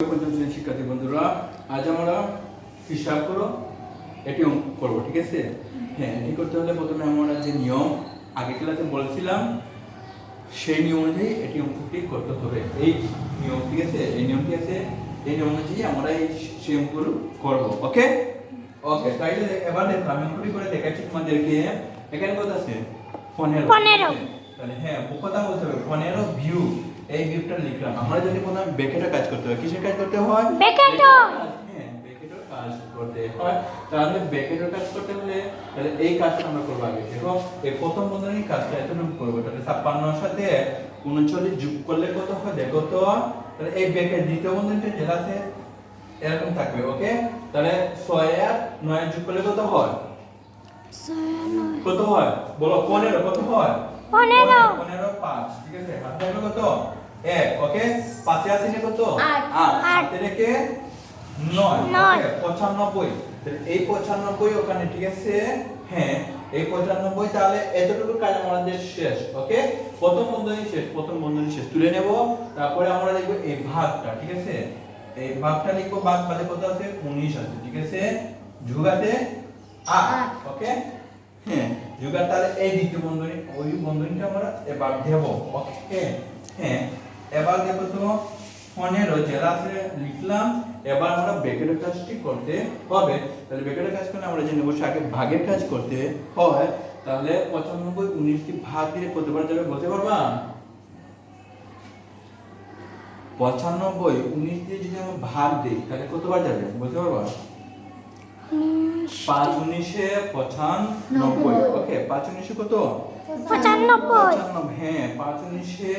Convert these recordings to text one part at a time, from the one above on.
পঞ্চম শ্রেণির শিক্ষার্থী বন্ধুরা আজ আমরা হিসাব করো এটি করব ঠিক আছে? হ্যাঁ এটি করতে হলে প্রথমে আমরা যে নিয়ম আগে ক্লাসে বলছিলাম সেই নিয়ম অনুযায়ী এটি অঙ্কটি করতে হবে। এই নিয়ম ঠিক আছে? এই নিয়ম আছে এই নিয়ম অনুযায়ী আমরা এই সেই অঙ্কগুলো করব ওকে? ওকে তাইলে এবার দেখো আমি অঙ্কটি করে দেখাচ্ছি তোমাদেরকে এখানে কত আছে? পনেরো পনেরো। তাহলে হ্যাঁ কথা বলতে হবে পনেরো এই ভিউটা লিখলাম। আমরা যদি প্রথমে ব্যাকেটে কাজ করতে হয় কিসের কাজ করতে হয়? ব্যাকেটও। হ্যাঁ ব্যাকেটের কাজ করতে হয়। তাহলে ব্যাকেটের কাজ করতে হলে তাহলে এই কাজটা আমরা করব আগে। দেখো এই প্রথম বন্ধনীর কাজটা এতটুকু করব তাহলে ছাপ্পান্নর সাথে উনচল্লিশ যোগ করলে কত হয়? দেখো তো। তাহলে এই ব্যাকেট দ্বিতীয় বন্ধনীটা যেটা আছে এরকম থাকবে ওকে? তাহলে ছয় আর নয় যোগ করলে কত হয়? কত হয়? বলো পনেরো কত হয়? পনেরো। পনেরো পাঁচ ঠিক আছে? হাত থাকবে কত? এক ওকে? পাঁচে আছে নে কত? আট। নয়। ওকে পঁচানব্বই। এই পঁচানব্বই ওখানে ঠিক আছে? হ্যাঁ এই পঁচানব্বই তাহলে এতটুকু কাজ আমাদের শেষ ওকে? প্রথম বন্ধনী শেষ প্রথম বন্ধনী শেষ। তুলে নেব। তারপরে আমরা লিখব এই ভাগটা ঠিক আছে? এই ভাগটা লিখব ভাগ বাদে কত আছে? উনিশ আছে ঠিক আছে? যুগাতে আট। ওকে? হ্যাঁ যুগার তাহলে এই দ্বিতীয় বন্ধনী ওই বন্ধনীটা আমরা এবার দেব ওকে? হ্যাঁ এবার দেখো তো পনেরো জেলা আছে লিখলাম এবার আমরা ব্রেকেটের কাজটি করতে হবে। তাহলে ব্রেকেটের কাজ করলে আমরা জেনে বসে আগে ভাগের কাজ করতে হয়। তাহলে পঁচানব্বই উনিশটি ভাগ দিলে কতবার যাবে বলতে পারবা? পঁচানব্বই উনিশ দিয়ে যদি আমরা ভাগ দিই তাহলে কতবার যাবে বলতে পারবা? পাঁচ উনিশে পঁচানব্বই ওকে পাঁচ উনিশে কত? পঁচানব্বই। হ্যাঁ পাঁচ উনিশে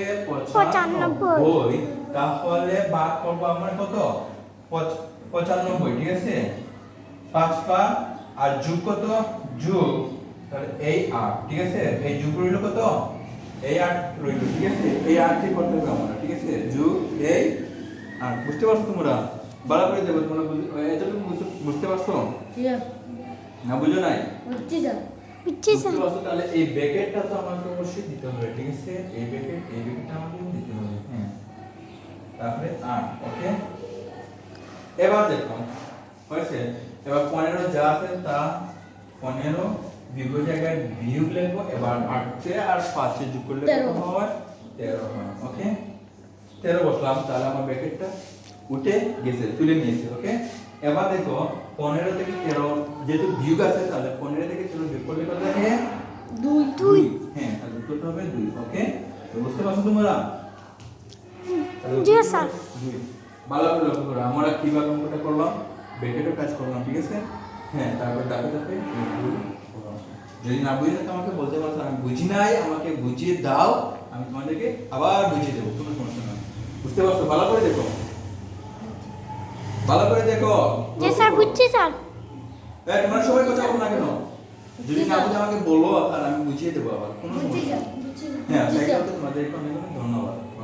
পঁচানব্বই। তাহলে ভাগ করব আমরা কত? পঁচানব্বই ঠিক আছে? পাঁচ পা আর যুগ কত? যুগ তাহলে এই আট ঠিক আছে? এই যুগ রইল কত? এই আট রইল ঠিক আছে? এই আটটি করতে হবে আমরা ঠিক আছে? যুগ এই আট বুঝতে পারছ তোমরা? ভালো করে দেবো তোমরা এতটুকু বুঝতে- বুঝতে পারছ? না বুঝো নাই? বুঝছি বুঝতে স্যার তাহলে এই ব্যাকেটটা তো আমাকে অবশ্যই দিতে হবে ঠিক আছে? এই ব্যাকেট এই ব্যাকেটটা আমাকে দিতে হবে হ্যাঁ। তারপরে আট ওকে? এবার দেখো হয়েছে? এবার পনেরো যা আছে তা পনেরো বিঘ জায়গায় বিয়োগ লিখব এবার আটে আর পাঁচে যোগ করলে কত হয়? তেরো হয় ওকে? তেরো বসলাম তাহলে আমার ব্যাকেটটা উঠে গেছে তুলে নিয়েছে ওকে? এবার দেখো পনেরো থেকে তেরো যেহেতু বিয়োগ আছে তাহলে পনেরো থেকে তেরো বিয়োগ করলে কত থাকে দুই দুই। হ্যাঁ তাহলে উত্তরটা হবে দুই ওকে তো বুঝতে পারছ তোমরা? জি, স্যার। দুই ভালো করে লক্ষ্য করো আমরা কীভাবে অঙ্কটা করলাম? ব্রেকেটও কাজ করলাম ঠিক আছে? হ্যাঁ তারপর ভুল করলাম। যদি না বুঝে থাকো আমাকে বলতে পারছ আমি বুঝি নাই আমাকে বুঝিয়ে দাও আমি তোমাদেরকে আবার বুঝিয়ে দেবো কোনো সমস্যা নাই। বুঝতে পারছ? ভালো করে দেখো। ভালো করে দেখো। জি স্যার বুঝছি স্যার। এই, তোমরা সবাই কথা বলো না কেন? যদি না বুঝে আমাকে বলো আর আমি বুঝিয়ে দেবো আবার। কোনো সমস্যা। হ্যাঁ সাইকেল তোমাদেরকে অনেক অনেক ধন্যবাদ।